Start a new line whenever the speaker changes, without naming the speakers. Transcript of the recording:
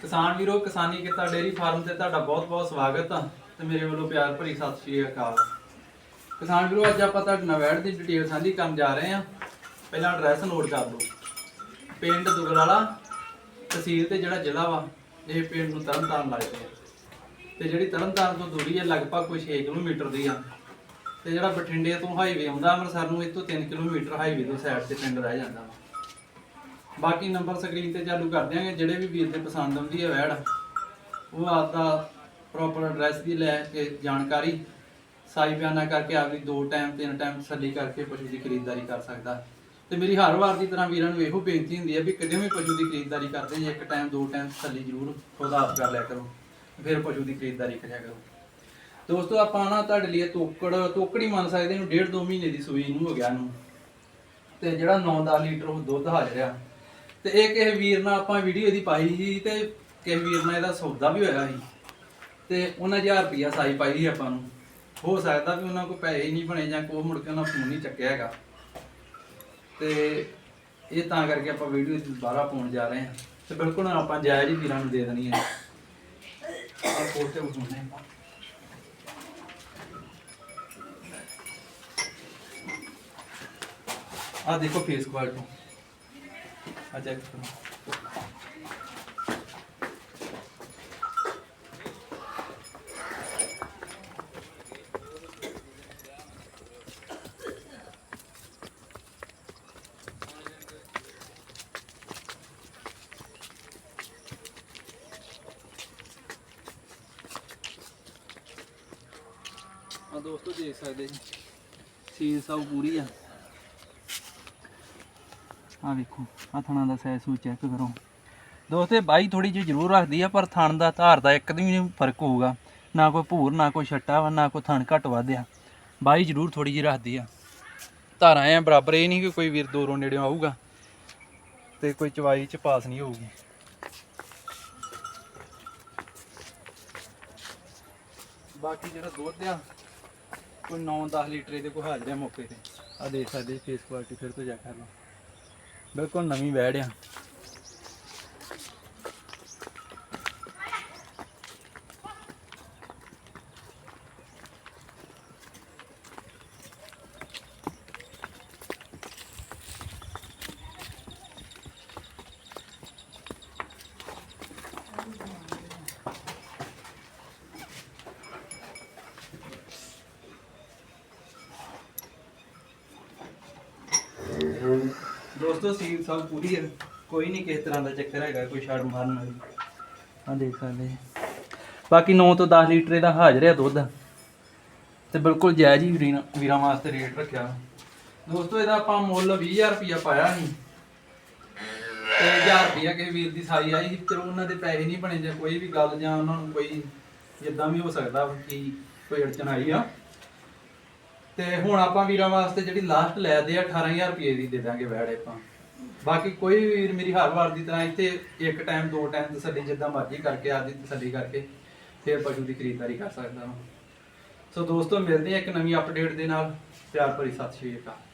ਕਿਸਾਨ ਵੀਰੋ, ਕਿਸਾਨੀ ਕਿੱਤਾ ਡੇਰੀ ਫਾਰਮ ਤੇ ਤੁਹਾਡਾ ਬਹੁਤ-ਬਹੁਤ ਸਵਾਗਤ ਆ ਤੇ ਮੇਰੇ ਵੱਲੋਂ ਪਿਆਰ ਭਰੀ ਸਤਿ ਸ਼੍ਰੀ ਅਕਾਲ। ਕਿਸਾਨ ਵੀਰੋ, ਅੱਜ ਆਪਾਂ ਤੁਹਾਡੇ ਨਾਲ ਵੈੜ ਦੀ ਡਿਟੇਲ ਸਾਂਝੀ ਕਰਨ ਜਾ ਰਹੇ ਹਾਂ ਪਹਿਲਾਂ ਐਡਰੈਸ ਨੋਟ ਕਰ ਲਓ ਪਿੰਡ ਦੁਗਲਾਲਾ ਤਹਿਸੀਲ ਤੇ ਜਿਹੜਾ ਜ਼ਿਲ੍ਹਾ ਵਾ, ਇਹ ਪਿੰਡ ਨੂੰ ਤਰਨਤਾਰਨ ਲੱਗਦੇ ਆ ਤੇ ਜਿਹੜੀ ਤਰਨਤਾਰਨ ਤੋਂ ਦੂਰੀ ਹੈ ਲਗਭਗ ਕੋਈ 6 ਕਿਲੋਮੀਟਰ ਦੀ ਆ। ਤੇ ਜਿਹੜਾ ਬਠਿੰਡੇ ਤੋਂ ਹਾਈਵੇ ਆਉਂਦਾ, ਅੰਮ੍ਰਿਤਸਰ ਨੂੰ ਇਹ ਤੋਂ 3 ਕਿਲੋਮੀਟਰ ਹਾਈਵੇ ਤੋਂ ਸਾਈਡ ਤੇ ਪਿੰਡ ਰਹਿ ਜਾਂਦਾ ਵਾ। ਬਾਕੀ ਨੰਬਰ ਸਕਰੀਨ ਤੇ ਚਾਲੂ ਕਰ ਦਿਆਂਗੇ, ਜਿਹੜੇ ਵੀ ਵੀਰ ਦੇ ਪਸੰਦ ਆਉਂਦੀ ਹੈ ਵੈੜ, ਉਹ ਆਪਦਾ ਪ੍ਰੋਪਰ ਐਡਰੈਸ ਦੀ ਲੈ ਕੇ ਜਾਣਕਾਰੀ, ਸਾਈ ਬਿਆਨਾ ਕਰਕੇ ਆਪਦੀ ਦੋ ਟਾਈਮ ਤਿੰਨ ਟਾਈਮ ਤਸੱਲੀ ਕਰਕੇ ਪਸ਼ੂ ਦੀ ਖਰੀਦਦਾਰੀ ਕਰ ਸਕਦਾ। ਤੇ ਮੇਰੀ ਹਰ ਵਾਰ ਦੀ ਤਰ੍ਹਾਂ ਵੀਰਾਂ ਨੂੰ ਇਹੋ ਬੇਨਤੀ ਹੁੰਦੀ ਹੈ ਵੀ ਕਦੇ ਵੀ ਪਸ਼ੂ ਦੀ ਖਰੀਦਦਾਰੀ ਕਰਦੇ ਜੇ, ਇੱਕ ਟਾਈਮ ਦੋ ਟਾਈਮ ਤਸੱਲੀ ਜ਼ਰੂਰ ਖੁਦ ਆਪ ਕਰ ਲਿਆ ਕਰੋ, ਫਿਰ ਪਸ਼ੂ ਦੀ ਖਰੀਦਦਾਰੀ ਕਰਿਆ ਕਰੋ। ਦੋਸਤੋ, ਆਪਾਂ ਨਾ ਤੁਹਾਡੇ ਲਈ ਤੋਕੜ, ਤੋਕੜੀ ਮੰਨ ਸਕਦੇ ਇਹਨੂੰ ਡੇਢ ਦੋ ਮਹੀਨੇ ਦੀ ਸੂਈ ਨੂੰ ਹੋ ਗਿਆ ਨੂੰ ਤੇ ਜਿਹੜਾ 9-10 ਲੀਟਰ ਉਹ ਦੁੱਧ ਹਾਜ਼ਰ ਆ। ਤੇ ਇਹ ਕਿਸੇ ਵੀਰ ਨਾਲ ਆਪਾਂ ਵੀਡੀਓ ਇਹਦੀ ਪਾਈ ਸੀ ਤੇ ਕਿਸੇ ਵੀਰ ਨਾਲ ਇਹਦਾ ਸੌਦਾ ਵੀ ਹੋਇਆ ਸੀ। ਤੇ ਉਹਨਾਂ 1000 ਰੁਪਿਆ ਸਾਈ ਪਾਈ ਸੀ ਆਪਾਂ ਨੂੰ। ਹੋ ਸਕਦਾ ਵੀ ਉਹਨਾਂ ਕੋਲ ਪੈਸੇ ਨਹੀਂ ਬਣੇ ਜਾਂ ਕੋਈ ਮੁੜ ਕੇ ਉਹਨਾਂ ਫੋਨ ਨਹੀਂ ਚੱਕਿਆ ਹੈਗਾ। ਤੇ ਇਹ ਤਾਂ ਕਰਕੇ ਆਪਾਂ ਵੀਡੀਓ ਦੁਬਾਰਾ ਪਾਉਣ ਜਾ ਰਹੇ ਹਾਂ। ਤੇ ਬਿਲਕੁਲ ਆਪਾਂ ਜਾਇਜ਼ ਹੀ ਵੀਰਾਂ ਨੂੰ ਦੇ ਦੇਣੀ ਹੈ। ਆ ਕੋਟੇ ਉਠਾਉਣੇ ਆਪਾਂ। ਆ ਦੇਖੋ ਫੇਸ ਕੁਆਲਿਟੀ ਆ ਚੈੱਕ ਆ ਦੋਸਤੋ ਦੇਖ ਸਕਦੇ ਜੀ ਸੀਲ ਸਭ ਪੂਰੀ ਆ। ਆ ਵੇਖੋ ਆ ਥਣਾ ਦਾ ਸਾਈਜ਼ ਚੈੱਕ ਕਰੋ। ਦੋਸਤੇ ਬਾਈ ਥੋੜੀ ਜਿਹੀ ਜ਼ਰੂਰ ਰੱਖਦੀ ਆ, ਪਰ ਥਣ ਦਾ ਧਾਰ ਦਾ ਇੱਕ ਵੀ ਫ਼ਰਕ ਹੋਊਗਾ। ਨਾ ਕੋਈ ਭੂਰ, ਨਾ ਕੋਈ ਛੱਟਾ ਵਾ, ਨਾ ਕੋਈ ਥਣ ਘੱਟ ਵੱਧ ਬਾਈ ਜ਼ਰੂਰ ਥੋੜੀ ਜਿਹੀ ਰੱਖਦੀ ਆ। ਧਾਰਾਂ ਐ ਬਰਾਬਰ ਇਹ ਨਹੀਂ ਕਿ ਕੋਈ ਵੀਰ ਦੂਰੋਂ ਨੇੜਿਓਂ ਆਊਗਾ ਤੇ ਕੋਈ ਚਵਾਈ ਚ ਪਾਸ ਨਹੀਂ ਹੋਊਗੀ। ਬਾਕੀ ਜਿਹੜਾ ਦੁੱਧ ਆ, ਕੋਈ 9-10 ਲੀਟਰ ਇਹਦੇ ਕੋਲ ਹਾਜ਼ਰ ਆ ਮੌਕੇ ਤੇ। ਆ ਦੇਖ ਸਕਦੇ ਫੇਸ ਕੁਆਲਿਟੀ ਫਿਰ ਤੋਂ ਚੈੱਕ ਕਰ ਲਓ। ਬਿਲਕੁਲ ਨਵੀਂ ਵੈੜ ਆ। ਦੋਸਤੋ ਸੀਲ ਸਭ ਪੂਰੀ ਹੈ। ਕੋਈ ਨਹੀਂ, ਕਿਸੇ ਤਰ੍ਹਾਂ ਦਾ ਚੱਕਰ ਹੈਗਾ, ਕੋਈ ਛਾੜ ਮਾਰਨ ਵਾਲੀ। ਆ ਦੇਖ ਸਕਦੇ ਬਾਕੀ 9 ਤੋਂ 10 ਲੀਟਰ ਇਹਦਾ ਹਾਜ਼ਰ ਹੈ ਦੁੱਧ। ਤੇ ਬਿਲਕੁਲ ਜਾਇਜ਼ ਹੀ ਵੀਰਾਂ ਵੀਰਾਂ ਵਾਸਤੇ ਰੇਟ ਰੱਖਿਆ। ਦੋਸਤੋ, ਇਹਦਾ ਆਪਾਂ ਮੁੱਲ 20000 ਰੁਪਇਆ ਪਾਇਆ ਸੀ। ਤੇ 1000 ਰੁਪਇਆ ਕਿਸੇ ਵੀਰ ਦੀ ਸਾਈ ਆਈ ਸੀ। ਚਲੋ, ਉਹਨਾਂ ਦੇ ਪੈਸੇ ਨਹੀਂ ਬਣੇ ਜਾਂ ਕੋਈ ਵੀ ਗੱਲ ਜਾਂ ਉਹਨਾਂ ਨੂੰ ਕੋਈ ਜਿੱਦਾਂ ਵੀ ਹੋ ਸਕਦਾ ਕਿ ਕੋਈ ਅੜਚਨ ਆਈ ਆ। ਤੇ ਹੁਣ ਆਪਾਂ ਵੀਰਾਂ ਵਾਸਤੇ ਜਿਹੜੀ ਲਾਸਟ ਲੈ ਦੇ ਆ 18000 ਰੁਪਏ ਦੀ ਦੇ ਦਾਂਗੇ ਵੈੜ ਆਪਾਂ। ਬਾਕੀ ਕੋਈ ਵੀਰ ਮੇਰੀ ਹਰ ਵਾਰ ਦੀ ਤਰ੍ਹਾਂ ਇੱਥੇ ਇੱਕ ਟਾਈਮ ਦੋ ਟਾਈਮ ਤਸੱਲੀ ਜਿੱਦਾਂ ਮਰਜ਼ੀ ਕਰਕੇ ਆਪਦੀ ਤਸੱਲੀ ਕਰਕੇ, ਫਿਰ ਪਸ਼ੂ ਦੀ ਖਰੀਦਦਾਰੀ ਕਰ ਸਕਦਾ ਹਾਂ ਸੋ ਦੋਸਤੋ, ਮਿਲਦੇ ਆ ਇੱਕ ਨਵੀਂ ਅਪਡੇਟ ਦੇ ਨਾਲ। ਪਿਆਰ ਭਰੀ ਸਤਿ ਸ਼੍ਰੀ ਅਕਾਲ।